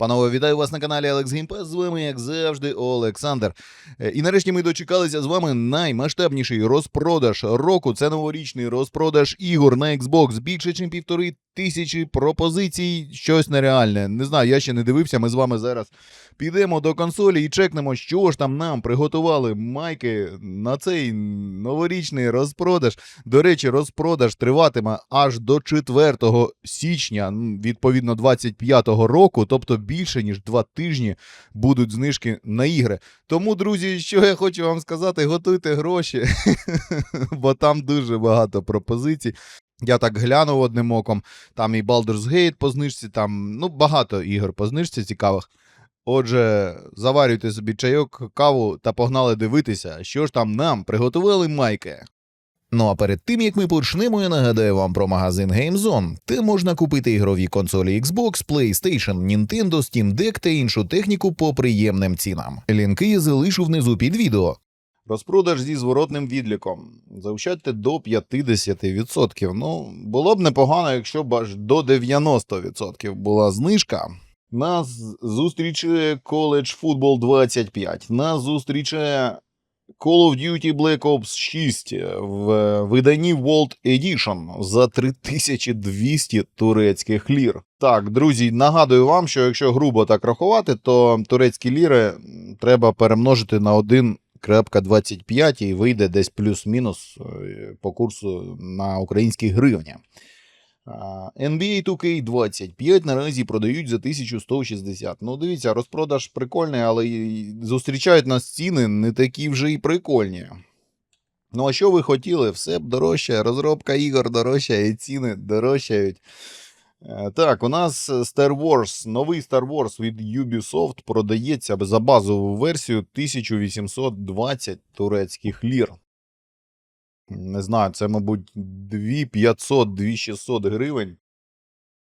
Панове, вітаю вас на каналі Алекс Геймпас. З вами, як завжди, Олександр. Е, І нарешті ми дочекалися з вами наймасштабніший розпродаж року. Це новорічний розпродаж ігор на Xbox. Більше, ніж півтори тисячі пропозицій. Щось нереальне. Не знаю, я ще не дивився. Ми з вами зараз підемо до консолі і чекнемо, що ж там нам приготували майки на цей новорічний розпродаж. До речі, розпродаж триватиме аж до 4 січня, відповідно, 25-го року, тобто більше ніж два тижні будуть знижки на ігри. Тому, друзі, що я хочу вам сказати, готуйте гроші, бо там дуже багато пропозицій. Я так глянув одним оком, там і Baldur's Gate по знижці, там ну, багато ігор по знижці цікавих. Отже, заварюйте собі чайок, каву та погнали дивитися, що ж там нам приготували майки. Ну а перед тим як ми почнемо, я нагадаю вам про магазин GameZone, де можна купити ігрові консолі Xbox, PlayStation, Nintendo, Steam Deck та іншу техніку по приємним цінам. Лінки я залишу внизу під відео. Розпродаж зі зворотним відліком. Заощадьте до 50%. Ну, було б непогано, якщо б аж до 90% була знижка. Нас зустрічає College Football 25. Нас зустрічає Call of Duty Black Ops 6 в виданні World Edition за 3200 турецьких лір. Так, друзі, нагадую вам, що якщо грубо так рахувати, то турецькі ліри треба перемножити на 1.25 і вийде десь плюс-мінус е, по курсу на українські гривні. NBA 2K25 наразі продають за 1160. Ну, дивіться, розпродаж прикольний, але зустрічають нас ціни не такі вже й прикольні. Ну, а що ви хотіли? Все б дорожче, розробка ігор дорожча і ціни дорожчають. Е, Так, у нас Star Wars, новий Star Wars від Ubisoft продається за базову версію 1820 турецьких лір. Не знаю, це, мабуть, 2500-2600 гривень.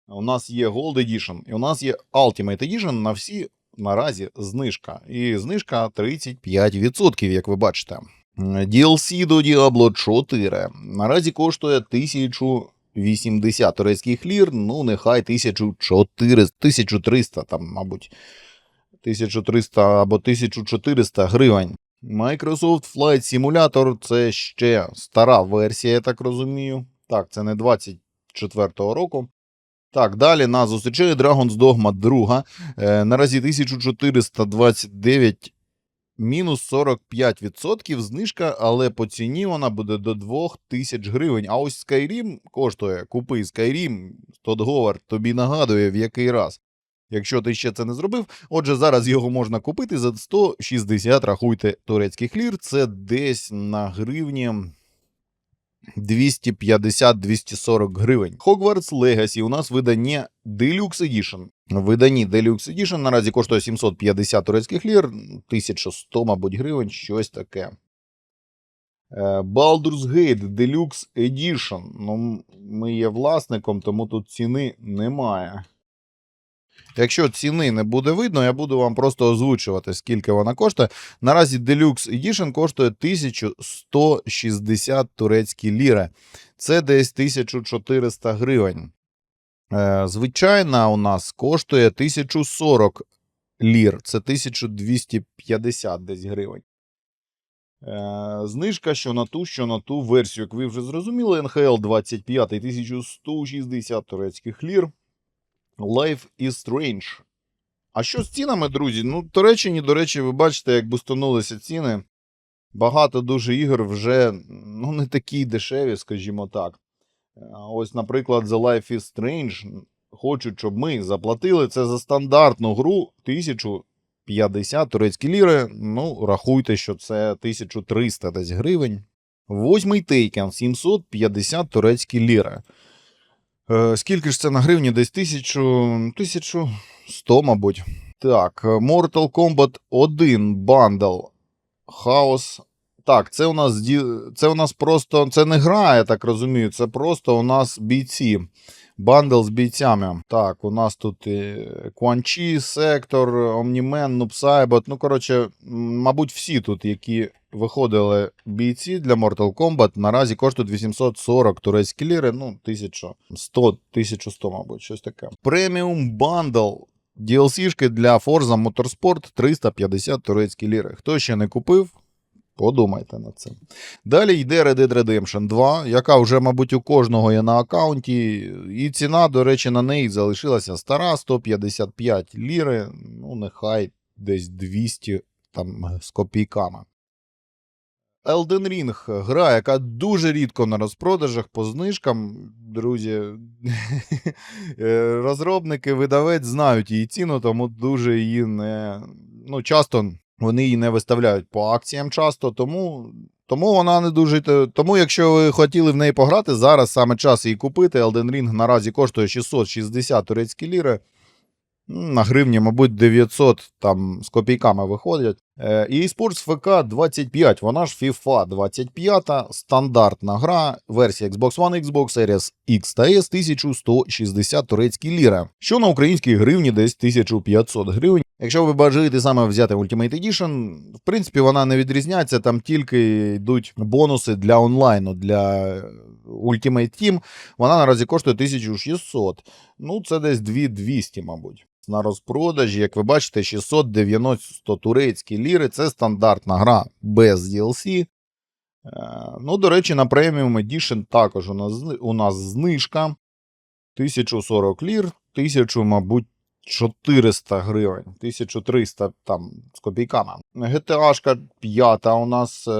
У нас є Gold Edition і у нас є Ultimate Edition на всі наразі знижка. І знижка 35%, як ви бачите. DLC до Diablo 4 наразі коштує 1080 турецьких лір, ну нехай 1400, 1300, там, мабуть, 1300 або 1400 гривень. Microsoft Flight Simulator це ще стара версія, я так розумію. Так, це не 24-го року. Так, далі нас зустрічає Dragon's Dogma 2. Е, наразі 1429 мінус 45% знижка, але по ціні вона буде до 2000 гривень. А ось Skyrim коштує, купи Skyrim, Тодговар тобі нагадує в який раз. Якщо ти ще це не зробив, отже, зараз його можна купити за 160, рахуйте, турецьких лір. Це десь на гривні 250-240 гривень. Hogwarts Legacy у нас видання Deluxe Edition. В виданні Deluxe Edition наразі коштує 750 турецьких лір, 1100, мабуть, гривень, щось таке. Е, Baldur's Gate Deluxe Edition. Ну, ми є власником, тому тут ціни немає. Якщо ціни не буде видно, я буду вам просто озвучувати, скільки вона коштує. Наразі Deluxe Edition коштує 1160 турецькі ліри. Це десь 1400 гривень. Е, Звичайна у нас коштує 1040 лір. Це 1250 десь гривень. Е, Знижка що на ту, що на ту версію. Як ви вже зрозуміли, NHL 25 1160 турецьких лір. Life is Strange. А що з цінами, друзі? Ну, Туреччині, до речі, ви бачите, як бустанулися ціни. Багато дуже ігор вже ну, не такі дешеві, скажімо так. Ось, наприклад, The Life is Strange. Хочуть, щоб ми заплатили це за стандартну гру 1050 турецькі ліри. Ну, рахуйте, що це 1300 десь гривень. Восьмий Taken 750 турецькі ліри. Е, Скільки ж це на гривні? Десь 1000, 1100, мабуть. Так, е, Mortal Kombat 1 бандл. Хаос. Так, це у нас це у нас просто. Це не гра, я так розумію. Це просто у нас бійці. Бандл з бійцями. Так, у нас тут і Кванчі, Сектор, Омнімен, Нупсайбот. Ну, коротше, мабуть, всі тут, які виходили бійці для Mortal Kombat, наразі коштують 840 турецькі ліри, ну, 1100, 1100, мабуть, щось таке. Преміум бандл DLC-шки для Forza Motorsport 350 турецькі ліри. Хто ще не купив, подумайте над цим. Далі йде Red Dead Redemption 2, яка вже, мабуть, у кожного є на аккаунті. І ціна, до речі, на неї залишилася стара 155 ліри. Ну, нехай десь 200 там з копійками. Elden Ring гра, яка дуже рідко на розпродажах по знижкам. Друзі, е, розробники, видавець знають її ціну, тому дуже її не. Ну, часто вони її не виставляють по акціям часто, тому. Тому вона не дуже. Тому, якщо ви хотіли в неї пограти, зараз саме час її купити. Elden Ring наразі коштує 660 турецькі ліри. На гривні, мабуть, 900 там з копійками виходять. Е, І eSports FK 25, вона ж FIFA 25, стандартна гра, версія Xbox One, Xbox Series X та S 1160 турецькі ліри, що на українській гривні десь 1500 гривень. Якщо ви бажаєте саме взяти Ultimate Edition, в принципі, вона не відрізняється, там тільки йдуть бонуси для онлайну, для Ultimate Team. Вона наразі коштує 1600. Ну, це десь 2200, мабуть. На розпродажі, як ви бачите, 690 турецькі ліри. Це стандартна гра без DLC. Е, Ну, до речі, на Premium Edition також у нас, у нас знижка. 1040 лір, 1000, мабуть, 400 гривень, 1300 там з копійками. GTA 5 у нас е,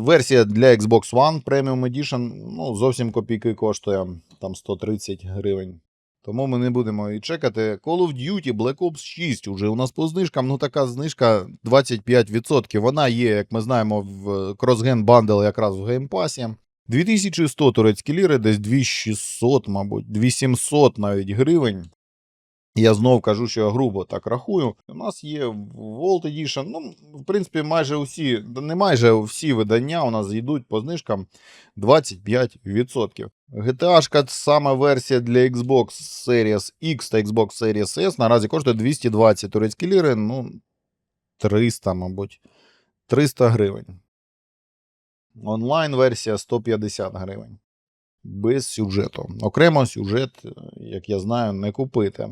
версія для Xbox One Premium Edition, ну, зовсім копійки коштує там 130 гривень. Тому ми не будемо і чекати. Call of Duty Black Ops 6 уже у нас по знижкам. Ну така знижка 25%. Вона є, як ми знаємо, в CrossGen Bundle якраз в геймпасі. 2100 турецькі ліри, десь 2600, мабуть, 2700 навіть гривень. Я знов кажу, що я грубо так рахую. У нас є Vault Edition. Ну, в принципі, майже усі, не майже всі видання у нас йдуть по знижкам 25%. GTA саме версія для Xbox Series X та Xbox Series S наразі коштує 220 турецькі ліри, ну 300, мабуть. 300 гривень. Онлайн-версія 150 гривень. Без сюжету. Окремо сюжет, як я знаю, не купити.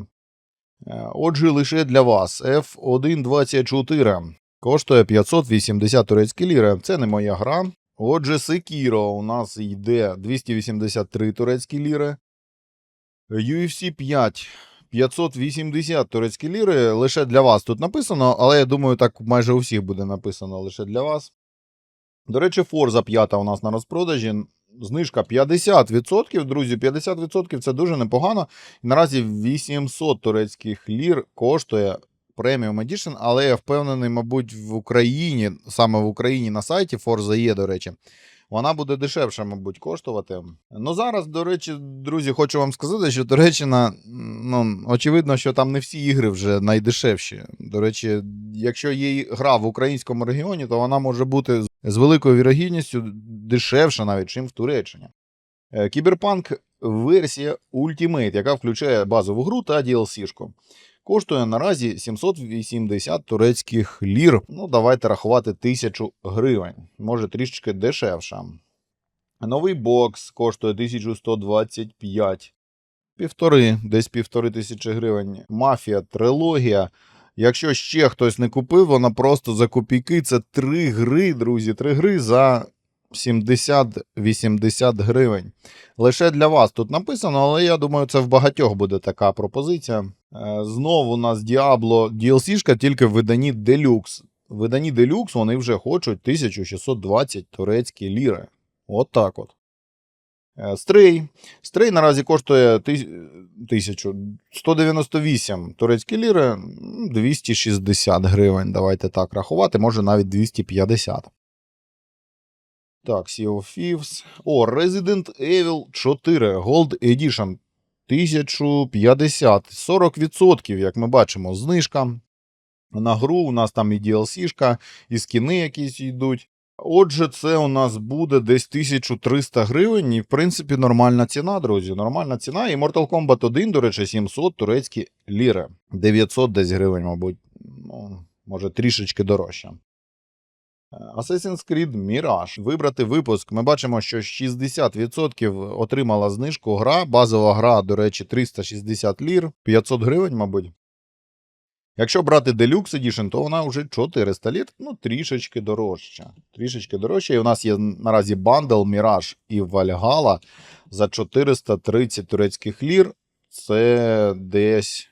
Е, Отже, лише для вас F124 коштує 580 турецькі ліри. Це не моя гра. Отже, Sekiro у нас йде 283 турецькі ліри. UFC 5 580 турецькі ліри. Лише для вас тут написано, але я думаю, так майже у всіх буде написано лише для вас. До речі, Forza 5 у нас на розпродажі. Знижка 50%, друзі. 50% це дуже непогано. Наразі 800 турецьких лір коштує Premium Edition, але я впевнений, мабуть, в Україні, саме в Україні на сайті Forza є, до речі. Вона буде дешевше, мабуть, коштувати. Ну зараз, до речі, друзі, хочу вам сказати, що Туреччина, ну, очевидно, що там не всі ігри вже найдешевші. До речі, якщо є гра в українському регіоні, то вона може бути з- великою вірогідністю дешевша навіть, чим в Туреччині. Е, Кіберпанк версія Ultimate, яка включає базову гру та DLC-шку. Коштує наразі 780 турецьких лір. Ну, давайте рахувати 1000 гривень. Може трішечки дешевша. Новий бокс коштує 1125. Півтори, десь півтори тисячі гривень. Мафія, трилогія. Якщо ще хтось не купив, вона просто за копійки. Це три гри, друзі. Три гри за 70-80 гривень. Лише для вас тут написано, але я думаю, це в багатьох буде така пропозиція. Е, Знову у нас Diablo DLC-шка тільки в виданні Deluxe. В виданні Deluxe вони вже хочуть 1620 турецькі ліри. От так от. Е, Стрей. Стрей наразі коштує 1198 турецькі ліри, 260 гривень. Давайте так рахувати, може навіть 250. Так, Sea of Thieves. О, Resident Evil 4 Gold Edition 1050. 40%, як ми бачимо, знижка. На гру у нас там і DLC-шка, і скіни якісь йдуть. Отже, це у нас буде десь 1300 гривень, і в принципі нормальна ціна, друзі. Нормальна ціна. І Mortal Kombat 1, до речі, 700 турецькі ліри. 900 десь гривень, мабуть. Ну, може, трішечки дорожче. Assassin's Creed Mirage. Вибрати випуск. Ми бачимо, що 60% отримала знижку гра. Базова гра, до речі, 360 лір, 500 гривень, мабуть. Якщо брати Deluxe Edition, то вона вже 400 літ, ну трішечки дорожча. Трішечки дорожча. І у нас є наразі бандл Mirage і Valhalla за 430 турецьких лір. Це десь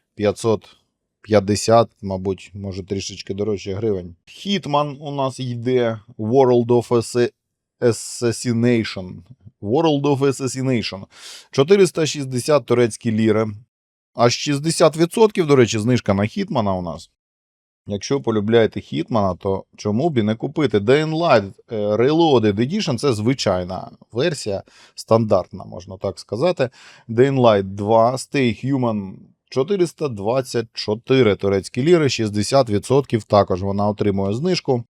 550, мабуть, може трішечки дорожче гривень. Hitman у нас йде World of Assi- Assassination. World of Assassination. 460 турецькі ліри. Аж 60%, до речі, знижка на Хітмана у нас. Якщо полюбляєте Хітмана, то чому б і не купити? Day Light е, Reloaded Edition це звичайна версія, стандартна, можна так сказати. Day Light 2, Stay Human 424 турецькі ліри, 60% також вона отримує знижку.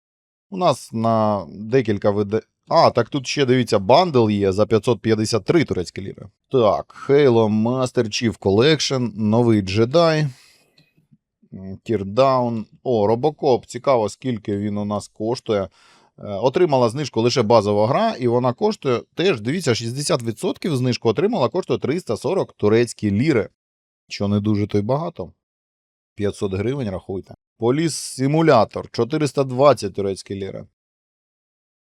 У нас на декілька виде. А, так тут ще дивіться, бандл є за 553 турецькі ліри. Так, Halo Master Chief Collection, новий джедай. Тірдаун. О, Робокоп. Цікаво, скільки він у нас коштує. Е, Отримала знижку лише базова гра, і вона коштує теж, дивіться, 60% знижку отримала, коштує 340 турецькі ліри. Що не дуже то й багато. 500 гривень рахуйте. Поліс симулятор 420 турецькі ліри.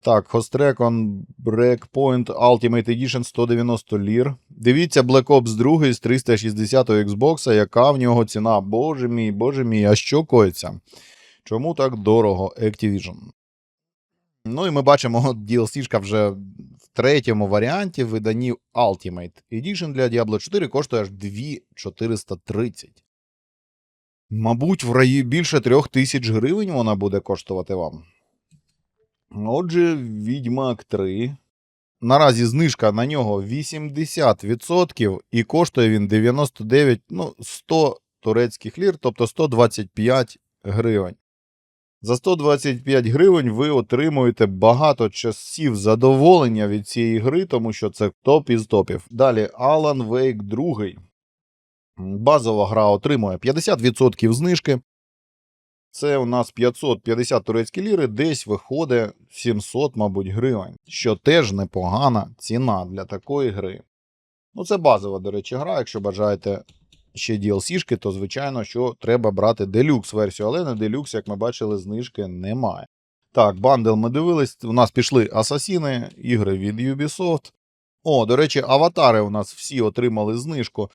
Так, Hostrecon Breakpoint Ultimate Edition 190 лір. Дивіться Black Ops 2 з 360 Xbox, яка в нього ціна. Боже мій, боже мій, а що коїться? Чому так дорого Activision? Ну і ми бачимо, DLC-шка вже третьому варіанті в виданні Ultimate Edition для Diablo 4 коштує аж 2430. Мабуть, в раї більше трьох тисяч гривень вона буде коштувати вам. Отже, Відьмак 3. Наразі знижка на нього 80% і коштує він 99, ну, 100 турецьких лір, тобто 125 гривень. За 125 гривень ви отримуєте багато часів задоволення від цієї гри, тому що це топ із топів. Далі Alan Wake 2. Базова гра отримує 50% знижки. Це у нас 550 турецькі ліри, десь виходить 700, мабуть, гривень, що теж непогана ціна для такої гри. Ну, це базова, до речі, гра. Якщо бажаєте ще DLC-шки, то звичайно, що треба брати Deluxe версію, але на Deluxe, як ми бачили, знижки немає. Так, бандл ми дивились. У нас пішли Асасіни, ігри від Ubisoft. О, до речі, аватари у нас всі отримали знижку.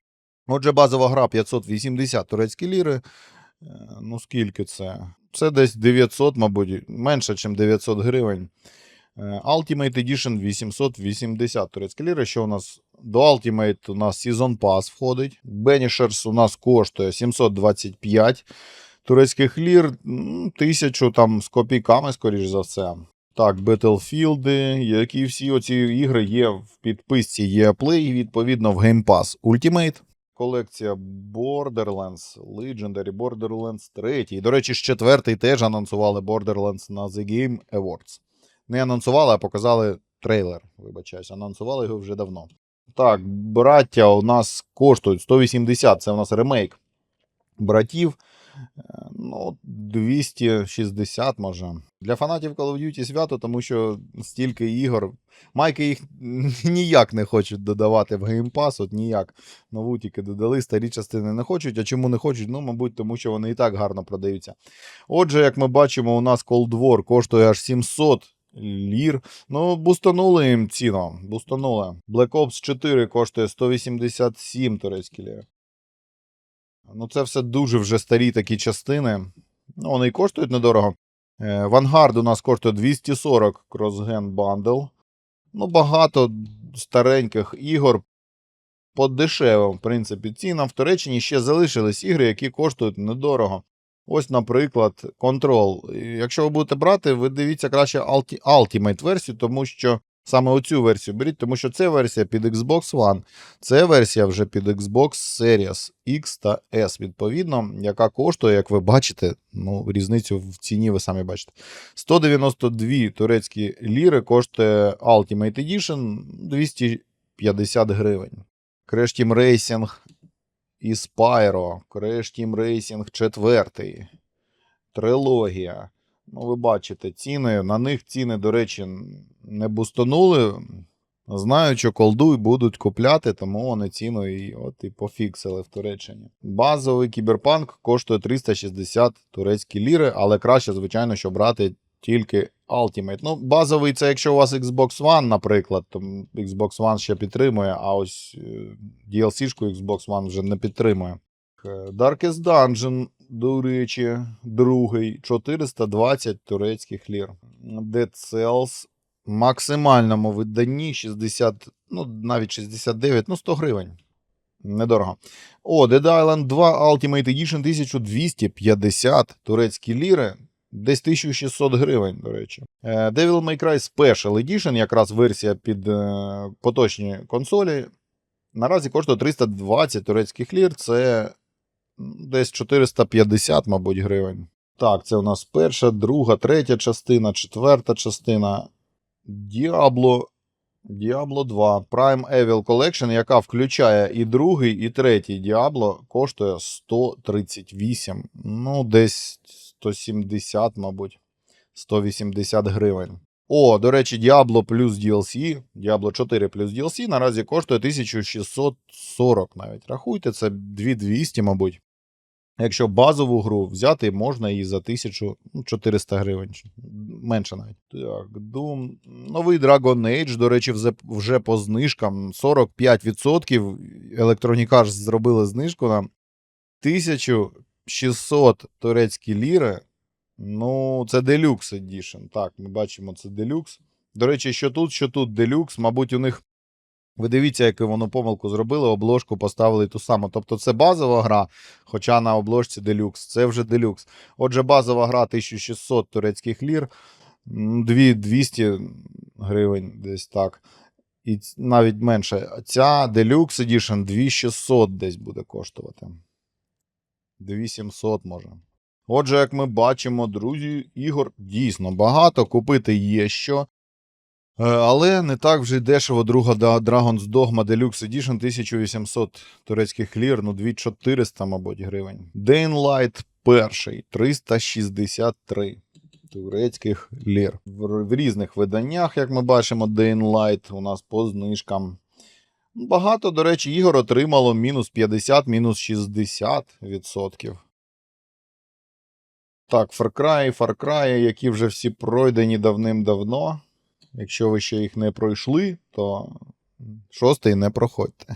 Отже, базова гра 580 турецькі ліри. Е, Ну, скільки це? Це десь 900, мабуть, менше, ніж 900 гривень. Е, Ultimate Edition 880 турецькі ліри. Що у нас до Ultimate у нас Season Pass входить. Banishers у нас коштує 725 турецьких лір, тисячу там з копійками, скоріш за все. Так, Battlefield, які всі оці ігри є в підписці EA Play, відповідно, в Game Pass Ultimate. Колекція Borderlands, Legendary Borderlands 3. І, до речі, з четвертий теж анонсували Borderlands на The Game Awards. Не анонсували, а показали трейлер. Вибачаюсь, анонсували його вже давно. Так, браття у нас коштують 180, це у нас ремейк братів. Е, Ну, 260 може. Для фанатів Call of Duty свято, тому що стільки ігор. Майки їх ніяк не хочуть додавати в Pass, от ніяк. Нову тільки додали, старі частини не хочуть. А чому не хочуть? Ну, мабуть, тому що вони і так гарно продаються. Отже, як ми бачимо, у нас Cold War коштує аж 700 лір. Ну, бустанули їм ціну. Бустанули. Black Ops 4 коштує 187 турецькі ліри. Ну, це все дуже вже старі такі частини. Ну, вони і коштують недорого. Е, Vanguard у нас коштує 240 Crossgen Bundle. Ну, багато стареньких ігор по дешевим, в принципі, цінам. В Туреччині ще залишились ігри, які коштують недорого. Ось, наприклад, Control. Якщо ви будете брати, ви дивіться краще Ultimate версію, тому що саме оцю версію беріть, тому що це версія під Xbox One, це версія вже під Xbox Series X та S, відповідно, яка коштує, як ви бачите, ну, різницю в ціні ви самі бачите. 192 турецькі ліри коштує Ultimate Edition 250 гривень. Crash Team Racing і Spyro, Crash Team Racing 4, трилогія. Ну, ви бачите, ціни. На них ціни, до речі, не бустанули. Знають, що колду будуть купляти, тому вони ціну і от і пофіксили в Туреччині. Базовий кіберпанк коштує 360 турецькі ліри, але краще, звичайно, що брати тільки Ultimate. Ну, базовий це якщо у вас Xbox One, наприклад, то Xbox One ще підтримує, а ось е, DLC-шку Xbox One вже не підтримує. Е, Darkest Dungeon, до речі, другий 420 турецьких лір. Dead Cells в максимальному виданні 60, ну навіть 69, ну 100 гривень. Недорого. О, Dead Island 2 Ultimate Edition 1250 турецькі ліри. Десь 1600 гривень, до речі. Е, Devil May Cry Special Edition, якраз версія під е, поточні консолі. Наразі коштує 320 турецьких лір. Це десь 450, мабуть, гривень. Так, це у нас перша, друга, третя частина, четверта частина. Diablo, Diablo 2 Prime Evil Collection, яка включає і другий, і третій Diablo, коштує 138. Ну, десь 170, мабуть, 180 гривень. О, до речі, Diablo плюс DLC, Diablo 4 плюс DLC наразі коштує 1640 навіть. Рахуйте, це 2200, мабуть. Якщо базову гру взяти, можна її за 1400 гривень. Менше навіть. Так, Doom. Новий Dragon Age, до речі, вже- по знижкам 45%. Electronic Arts зробили знижку на 1600 турецькі ліри. Ну, це Deluxe Edition. Так, ми бачимо, це Deluxe. До речі, що тут, що тут Deluxe, мабуть, у них. Ви дивіться, яку вони помилку зробили, обложку поставили ту саму. Тобто це базова гра, хоча на обложці Deluxe. Це вже Deluxe. Отже, базова гра 1600 турецьких лір, 200 гривень десь так. І навіть менше. Ця Deluxe Edition 2600 десь буде коштувати. 2700 може. Отже, як ми бачимо, друзі, ігор дійсно багато, купити є що. Е, Але не так вже й дешево. Друга Dragon's Dogma Deluxe Edition 1800 турецьких лір, ну 2400, мабуть, гривень. Daylight перший 363 турецьких лір. В, різних виданнях, як ми бачимо, Daylight у нас по знижкам. Багато, до речі, ігор отримало мінус 50, мінус 60 відсотків. Так, Far Cry, Far Cry, які вже всі пройдені давним-давно. Якщо ви ще їх не пройшли, то шостий не проходьте.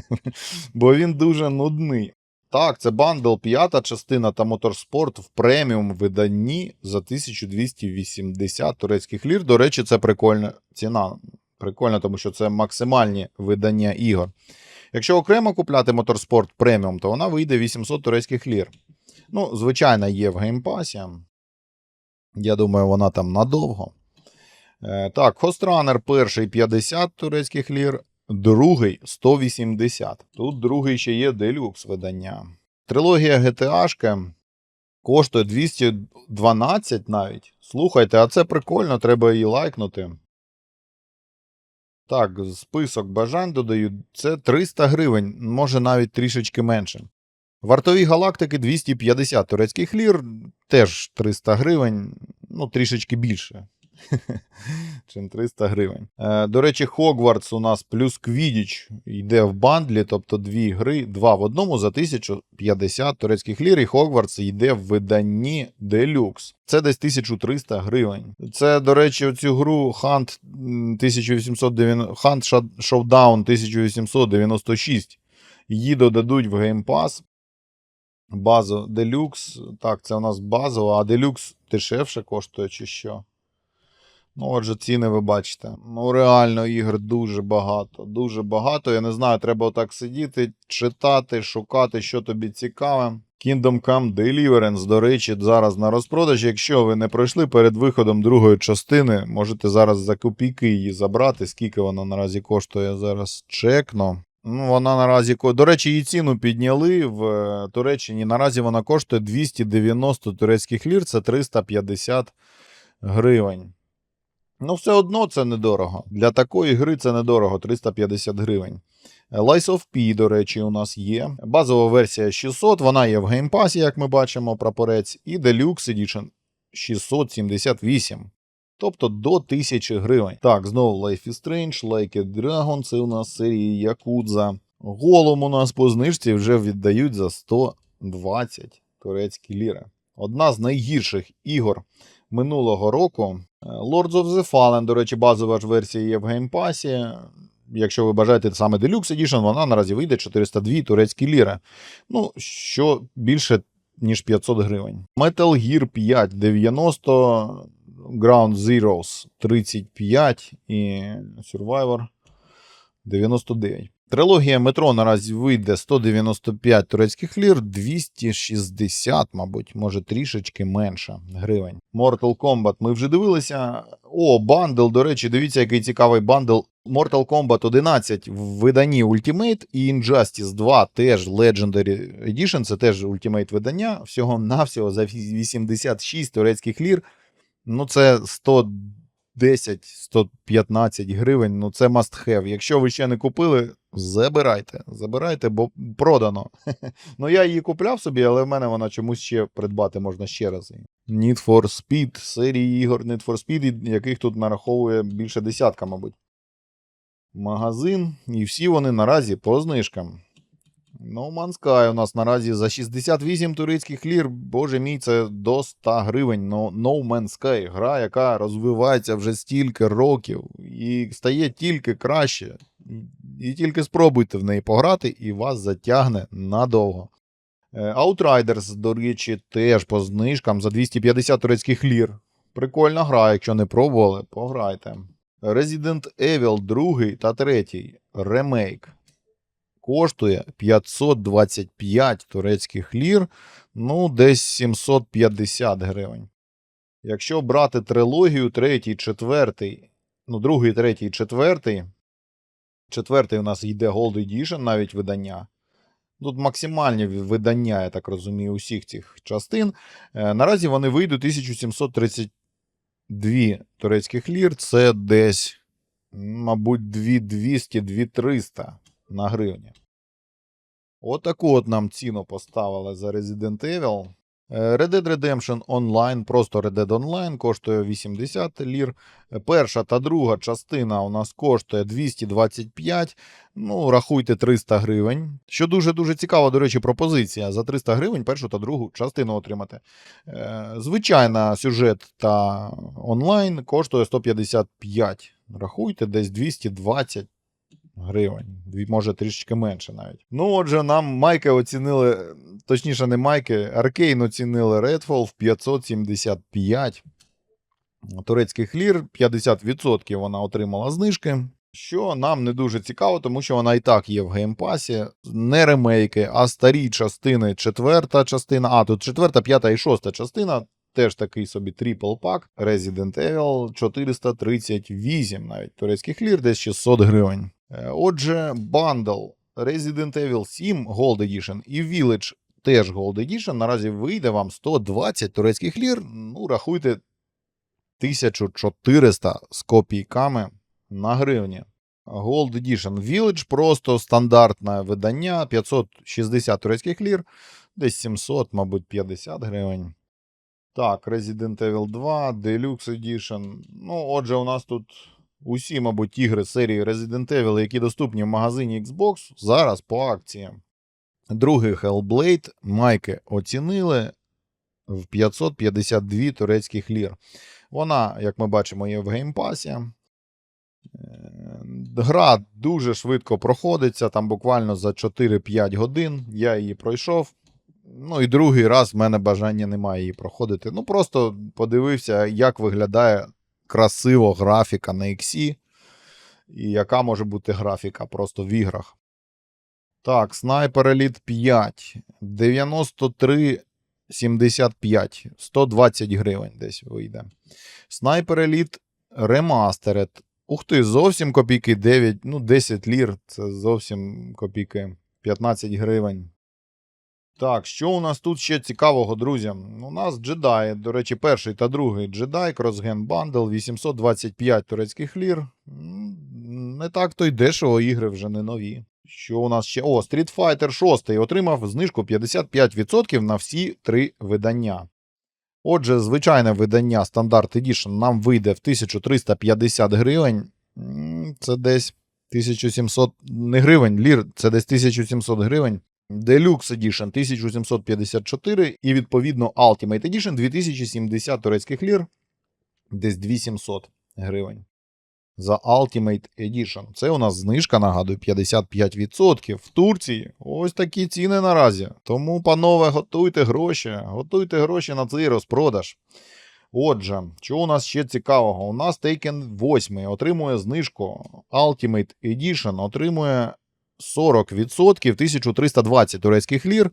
Бо він дуже нудний. Так, це бандл, п'ята частина та моторспорт в преміум виданні за 1280 турецьких лір. До речі, це прикольна ціна. Прикольно, тому що це максимальні видання ігор. Якщо окремо купляти моторспорт преміум, то вона вийде 800 турецьких лір. Ну, звичайно, є в геймпасі. Я думаю, вона там надовго. Е, так, Hostrunner перший 50 турецьких лір, другий 180. Тут другий ще є делюкс видання. Трилогія GTA коштує 212 навіть. Слухайте, а це прикольно, треба її лайкнути. Так, список бажань додаю. Це 300 гривень, може навіть трішечки менше. Вартові галактики 250 турецьких лір, теж 300 гривень, ну трішечки більше. Чим 300 гривень. Е, до речі, Хогвартс у нас плюс Квідіч йде в бандлі, тобто дві гри, два в одному за 1050 турецьких лір, і Хогвартс йде в виданні Deluxe. Це десь 1300 гривень. Це, до речі, оцю гру Hunt 1890, Hunt Showdown 1896. Її додадуть в Game Pass. Базу Deluxe. Так, це у нас базова, а Deluxe дешевше коштує чи що. Ну, отже, ціни ви бачите. Ну, реально, ігор дуже багато. Дуже багато. Я не знаю, треба отак сидіти, читати, шукати, що тобі цікаве. Kingdom Come Deliverance, до речі, зараз на розпродажі. Якщо ви не пройшли перед виходом другої частини, можете зараз за копійки її забрати. Скільки вона наразі коштує зараз чекно. Ну, вона наразі До речі, її ціну підняли в е, Туреччині. Наразі вона коштує 290 турецьких лір, це 350 гривень. Ну, все одно це недорого. Для такої гри це недорого 350 гривень. Lies of P, до речі, у нас є. Базова версія 600, вона є в геймпасі, як ми бачимо, прапорець, і Deluxe Edition 678. Тобто до 1000 гривень. Так, знову Life is Strange, Like a Dragon, це у нас серії Якудза. Голом у нас по знижці вже віддають за 120 турецькі ліри. Одна з найгірших ігор минулого року. Е, Lords of the Fallen, до речі, базова ж версія є в геймпасі. Якщо ви бажаєте саме Deluxe Edition, вона наразі вийде 402 турецькі ліри. Ну, що більше, ніж 500 гривень. Metal Gear 5 90, Ground Zeroes 35 і Survivor 99. Трилогія метро наразі вийде 195 турецьких лір, 260, мабуть, може трішечки менше гривень. Mortal Kombat ми вже дивилися. О, бандл, до речі, дивіться, який цікавий бандл. Mortal Kombat 11 в виданні Ultimate і Injustice 2 теж Legendary Edition, це теж Ultimate видання. Всього навсього за 86 турецьких лір. Ну, це 110-115 гривень. Ну, це must have. Якщо ви ще не купили, забирайте. Забирайте, бо продано. ну, я її купляв собі, але в мене вона чомусь ще придбати можна ще раз. Need for Speed, серії ігор Need for Speed, яких тут нараховує більше десятка, мабуть. Магазин, і всі вони наразі по знижкам. Man's Sky у нас наразі за 68 турецьких лір, боже мій, це до 100 гривень. No, no Man's Sky, гра, яка розвивається вже стільки років і стає тільки краще. І тільки спробуйте в неї пограти, і вас затягне надовго. Е, Outriders, до речі, теж по знижкам за 250 турецьких лір. Прикольна гра, якщо не пробували, пограйте. Resident Evil 2 та 3 ремейк коштує 525 турецьких лір, ну, десь 750 гривень. Якщо брати трилогію, третій, четвертий, ну, другий, третій, четвертий. Четвертий у нас йде Gold Edition, навіть видання. Тут максимальні видання, я так розумію, усіх цих частин. Е, наразі вони вийдуть 1732 турецьких лір. Це десь, мабуть, 2200-2300 на гривні. Отаку от нам ціну поставили за Resident Evil. Е, Red Dead Redemption Online, просто Red Dead Online коштує 80 лір. Перша та друга частина у нас коштує 225, ну, рахуйте 300 гривень. Що дуже-дуже цікава, до речі, пропозиція. За 300 гривень першу та другу частину отримати. Е, Звичайна сюжет та онлайн коштує 155. Рахуйте, десь 220 гривень. Може трішечки менше навіть. Ну, отже, нам майки оцінили, точніше, не майки, Аркейн оцінили Redfall в 575 турецьких лір, 50% вона отримала знижки. Що нам не дуже цікаво, тому що вона і так є в геймпасі. Не ремейки, а старі частини. Четверта частина, а тут четверта, п'ята і шоста частина. Теж такий собі трипл пак. Resident Evil 438 навіть турецьких лір, десь 600 гривень. Е, Отже, бандл Resident Evil 7 Gold Edition і Village теж Gold Edition. Наразі вийде вам 120 турецьких лір. Ну, рахуйте 1400 з копійками на гривні. Gold Edition Village просто стандартне видання 560 турецьких лір, десь 700, мабуть, 50 гривень. Так, Resident Evil 2, Deluxe Edition. Ну, отже, у нас тут усі, мабуть, ігри серії Resident Evil, які доступні в магазині Xbox, зараз по акції. Другий Hellblade майки оцінили в 552 турецьких лір. Вона, як ми бачимо, є в геймпасі. Е, Гра дуже швидко проходиться, там буквально за 4-5 годин. Я її пройшов. Ну і другий раз в мене бажання немає її проходити. Ну, просто подивився, як виглядає красиво графіка на X, і яка може бути графіка просто в іграх. Так, Sniper Elite 5. 93 75. 120 гривень десь вийде. Sniper Elite Remastered. Ух ти, зовсім копійки 9, ну 10 лір. Це зовсім копійки. 15 гривень. Так, що у нас тут ще цікавого, друзі? У нас джедаї, до речі, перший та другий джедай, Crossgen Bundle, 825 турецьких лір. Не так то й дешево, ігри вже не нові. Що у нас ще? О, Street Fighter 6 отримав знижку 55% на всі три видання. Отже, звичайне видання Standard Edition нам вийде в 1350 гривень. Це десь 1700 не гривень, лір, це десь 1700 гривень. Deluxe Edition 1754 і відповідно Ultimate Edition 2070 турецьких лір, десь 2700 гривень. За Ultimate Edition. Це у нас знижка, нагадую, 55%. В Турції ось такі ціни наразі. Тому, панове, готуйте гроші, готуйте гроші на цей розпродаж. Отже, що у нас ще цікавого? У нас Taken 8 отримує знижку. Ultimate Edition отримує 40%, 1320 турецьких лір.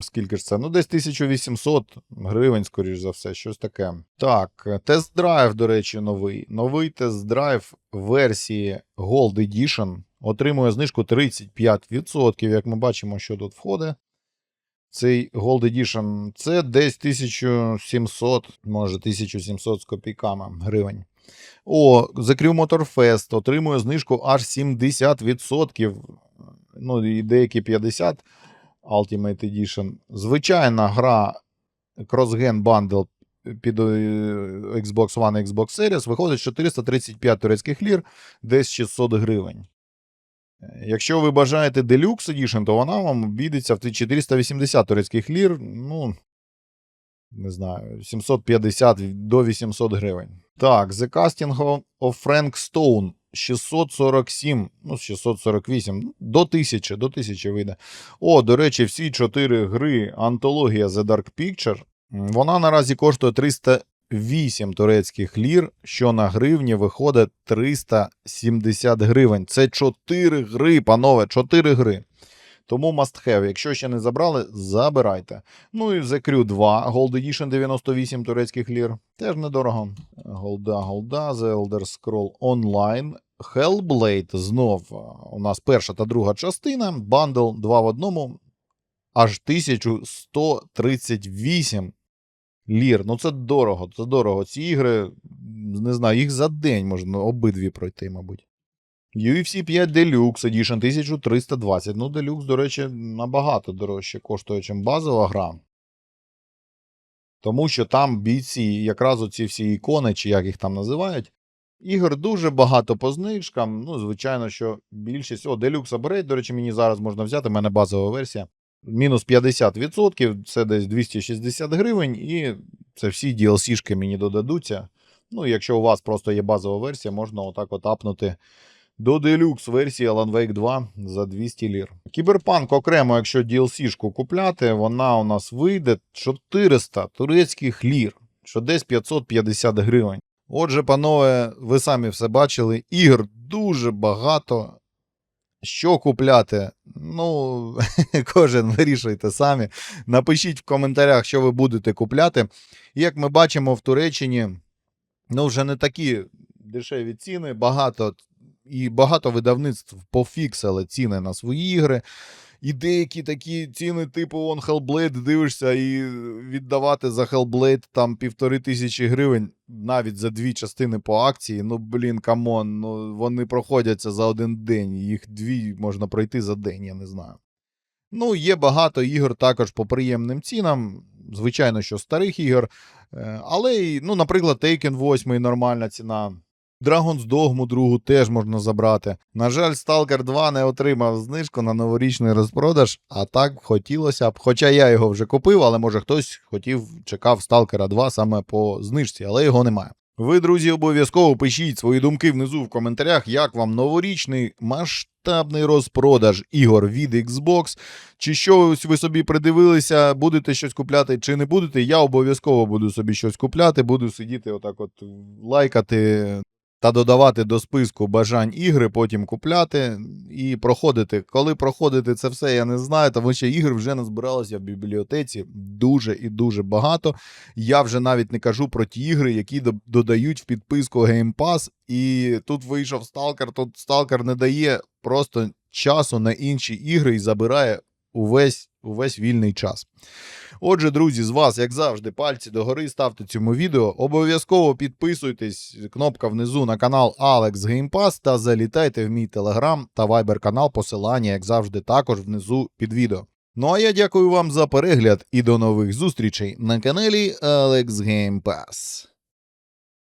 Скільки ж це? Ну, десь 1800 гривень, скоріш за все, щось таке. Так, тест-драйв, до речі, новий. Новий тест-драйв версії Gold Edition отримує знижку 35%. Як ми бачимо, що тут входить. Цей Gold Edition це десь 1700, може 1700 з копійками гривень. О, Motor Fest отримує знижку аж 70%. Ну і деякі 50% Ultimate Edition. Звичайна гра CrossGen Bundle під е, Xbox One Xbox Series виходить 435 турецьких лір, десь 600 гривень. Якщо ви бажаєте Deluxe Edition, то вона вам обійдеться в 480 турецьких лір. Ну, не знаю, 750 до 800 гривень. Так, The Casting of Frank Stone 647, ну, 648, до 1000, до 1000 вийде. О, до речі, всі чотири гри антологія The Dark Picture. Вона наразі коштує 308 турецьких лір, що на гривні виходить 370 гривень. Це 4 гри, панове, 4 гри. Тому must have. Якщо ще не забрали, забирайте. Ну і The Crew 2, Gold Edition 98 турецьких лір. Теж недорого. Голда, голда, The Elder Scroll Online. Hellblade знов у нас перша та друга частина. Бандл 2 в одному. Аж 1138 лір. Ну це дорого, це дорого. Ці ігри, не знаю, їх за день можна обидві пройти, мабуть. UFC 5 Deluxe Edition 1320. Ну, Deluxe, до речі, набагато дорожче коштує, ніж базова гра. Тому що там бійці, якраз оці всі ікони, чи як їх там називають, ігор дуже багато по знижкам. Ну, звичайно, що більшість. О, Deluxe Upgrade, до речі, мені зараз можна взяти, в мене базова версія. Мінус 50%, це десь 260 гривень, і це всі DLC-шки мені додадуться. Ну, якщо у вас просто є базова версія, можна отак от апнути до Deluxe версії Alan Wake 2 за 200 лір. Кіберпанк окремо, якщо DLC-шку купляти, вона у нас вийде 400 турецьких лір, що десь 550 гривень. Отже, панове, ви самі все бачили, ігор дуже багато. Що купляти? Ну, кожен вирішуйте самі. Напишіть в коментарях, що ви будете купляти. Як ми бачимо в Туреччині, ну вже не такі дешеві ціни, багато і багато видавництв пофіксили ціни на свої ігри. І деякі такі ціни, типу он Hellblade, дивишся, і віддавати за Hellblade там півтори тисячі гривень навіть за дві частини по акції. Ну, блін, камон, ну вони проходяться за один день. Їх дві можна пройти за день, я не знаю. Ну, є багато ігор також по приємним цінам. Звичайно, що старих ігор. Е, Але, ну, наприклад, Taken 8 нормальна ціна. Dragon's Dogma другу теж можна забрати. На жаль, Stalker 2 не отримав знижку на новорічний розпродаж, а так хотілося б. Хоча я його вже купив, але може хтось хотів, чекав Stalker 2 саме по знижці, але його немає. Ви, друзі, обов'язково пишіть свої думки внизу в коментарях, як вам новорічний масштабний розпродаж ігор від Xbox. Чи що ви собі придивилися, будете щось купляти, чи не будете. Я обов'язково буду собі щось купляти, буду сидіти, отак, от лайкати та додавати до списку бажань ігри, потім купляти і проходити. Коли проходити це все, я не знаю, тому що ігр вже назбиралося в бібліотеці дуже і дуже багато. Я вже навіть не кажу про ті ігри, які додають в підписку Game Pass. І тут вийшов Stalker, тут Stalker не дає просто часу на інші ігри і забирає увесь, увесь вільний час. Отже, друзі, з вас, як завжди, пальці догори ставте цьому відео. Обов'язково підписуйтесь, кнопка внизу на канал Alex Game Pass та залітайте в мій телеграм та вайбер канал. Посилання, як завжди, також внизу під відео. Ну а я дякую вам за перегляд і до нових зустрічей на каналі Alex Game Pass.